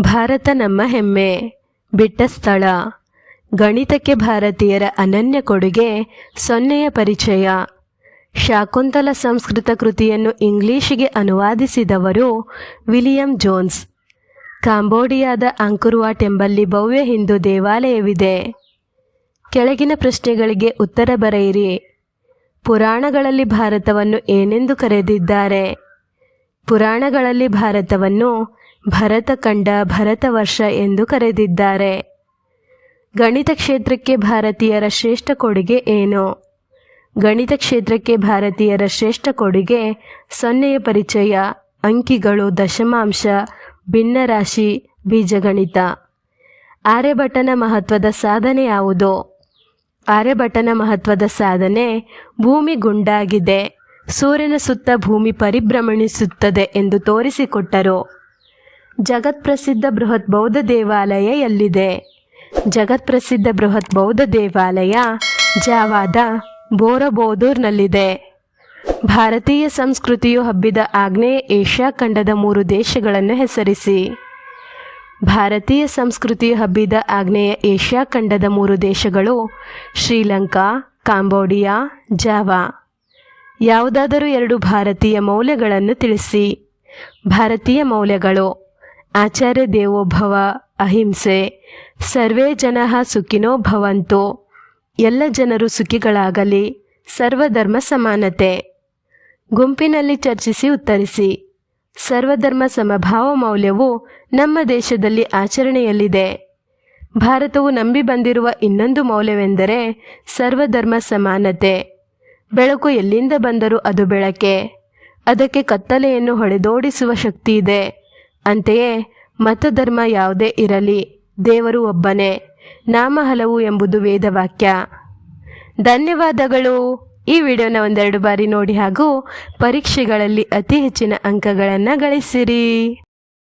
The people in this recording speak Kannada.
ಭಾರತ ನಮ್ಮ ಹೆಮ್ಮೆ. ಬಿಟ್ಟ ಸ್ಥಳ. ಗಣಿತಕ್ಕೆ ಭಾರತೀಯರ ಅನನ್ಯ ಕೊಡುಗೆ ಸೊನ್ನೆಯ ಪರಿಚಯ. ಶಾಕುಂತಲ ಸಂಸ್ಕೃತ ಕೃತಿಯನ್ನು ಇಂಗ್ಲಿಷಿಗೆ ಅನುವಾದಿಸಿದವರು ವಿಲಿಯಂ ಜೋನ್ಸ್. ಕಾಂಬೋಡಿಯಾದ ಅಂಕುರ್ವಾಟ್ ಎಂಬಲ್ಲಿ ಭವ್ಯ ಹಿಂದೂ ದೇವಾಲಯವಿದೆ. ಕೆಳಗಿನ ಪ್ರಶ್ನೆಗಳಿಗೆ ಉತ್ತರ ಬರೆಯಿರಿ. ಪುರಾಣಗಳಲ್ಲಿ ಭಾರತವನ್ನು ಏನೆಂದು ಕರೆದಿದ್ದಾರೆ? ಪುರಾಣಗಳಲ್ಲಿ ಭಾರತವನ್ನು ಭರತಖಂಡ ಭರತವರ್ಷ ಎಂದು ಕರೆದಿದ್ದಾರೆ. ಗಣಿತ ಕ್ಷೇತ್ರಕ್ಕೆ ಭಾರತೀಯರ ಶ್ರೇಷ್ಠ ಕೊಡುಗೆ ಏನು? ಗಣಿತ ಕ್ಷೇತ್ರಕ್ಕೆ ಭಾರತೀಯರ ಶ್ರೇಷ್ಠ ಕೊಡುಗೆ ಸೊನ್ನೆಯ ಪರಿಚಯ, ಅಂಕಿಗಳು ದಶಮಾಂಶ, ಭಿನ್ನರಾಶಿ, ಬೀಜಗಣಿತ. ಆರ್ಯಭಟನ ಮಹತ್ವದ ಸಾಧನೆ ಯಾವುದು? ಆರ್ಯಭಟನ ಮಹತ್ವದ ಸಾಧನೆ ಭೂಮಿ ಗುಂಡಾಗಿದೆ. ಸೂರ್ಯನ ಸುತ್ತ ಭೂಮಿ ಪರಿಭ್ರಮಣಿಸುತ್ತದೆ ಎಂದು ತೋರಿಸಿಕೊಟ್ಟರು. ಜಗತ್ಪ್ರಸಿದ್ಧ ಬೃಹತ್ ಬೌದ್ಧ ದೇವಾಲಯ ಎಲ್ಲಿದೆ? ಜಗತ್ಪ್ರಸಿದ್ಧ ಬೃಹತ್ ಬೌದ್ಧ ದೇವಾಲಯ ಜಾವಾದ ಬೋರಬೋದೂರ್ನಲ್ಲಿದೆ. ಭಾರತೀಯ ಸಂಸ್ಕೃತಿಯು ಹಬ್ಬಿದ ಆಗ್ನೇಯ ಏಷ್ಯಾ ಖಂಡದ ಮೂರು ದೇಶಗಳನ್ನು ಹೆಸರಿಸಿ. ಭಾರತೀಯ ಸಂಸ್ಕೃತಿಯು ಹಬ್ಬಿದ ಆಗ್ನೇಯ ಏಷ್ಯಾ ಖಂಡದ ಮೂರು ದೇಶಗಳು ಶ್ರೀಲಂಕಾ, ಕಾಂಬೋಡಿಯಾ, ಜಾವಾ. ಯಾವುದಾದರೂ ಎರಡು ಭಾರತೀಯ ಮೌಲ್ಯಗಳನ್ನು ತಿಳಿಸಿ. ಭಾರತೀಯ ಮೌಲ್ಯಗಳು ಆಚಾರ್ಯ ದೇವೋಭವ, ಅಹಿಂಸೆ, ಸರ್ವೇ ಜನ ಸುಖಿನೋ ಭವಂತು. ಎಲ್ಲ ಜನರು ಸುಖಿಗಳಾಗಲಿ, ಸರ್ವಧರ್ಮ ಸಮಾನತೆ. ಗುಂಪಿನಲ್ಲಿ ಚರ್ಚಿಸಿ ಉತ್ತರಿಸಿ, ಸರ್ವಧರ್ಮ ಸಮಭಾವ ಮೌಲ್ಯವು ನಮ್ಮ ದೇಶದಲ್ಲಿ ಆಚರಣೆಯಲ್ಲಿದೆ. ಭಾರತವು ನಂಬಿ ಬಂದಿರುವ ಇನ್ನೊಂದು ಮೌಲ್ಯವೆಂದರೆ ಸರ್ವಧರ್ಮ ಸಮಾನತೆ. ಬೆಳಕು ಎಲ್ಲಿಂದ ಬಂದರೂ ಅದು ಬೆಳಕೆ. ಅದಕ್ಕೆ ಕತ್ತಲೆಯನ್ನು ಹೊಡೆದೋಡಿಸುವ ಶಕ್ತಿ ಇದೆ. ಅಂತೆಯೇ ಮತಧರ್ಮ ಯಾವುದೇ ಇರಲಿ, ದೇವರು ಒಬ್ಬನೇ ನಾಮ ಹಲವು ಎಂಬುದು ವೇದವಾಕ್ಯ. ಧನ್ಯವಾದಗಳು. ಈ ವಿಡಿಯೋನ ಒಂದೆರಡು ಬಾರಿ ನೋಡಿ ಹಾಗೂ ಪರೀಕ್ಷೆಗಳಲ್ಲಿ ಅತಿ ಹೆಚ್ಚಿನ ಅಂಕಗಳನ್ನು ಗಳಿಸಿರಿ.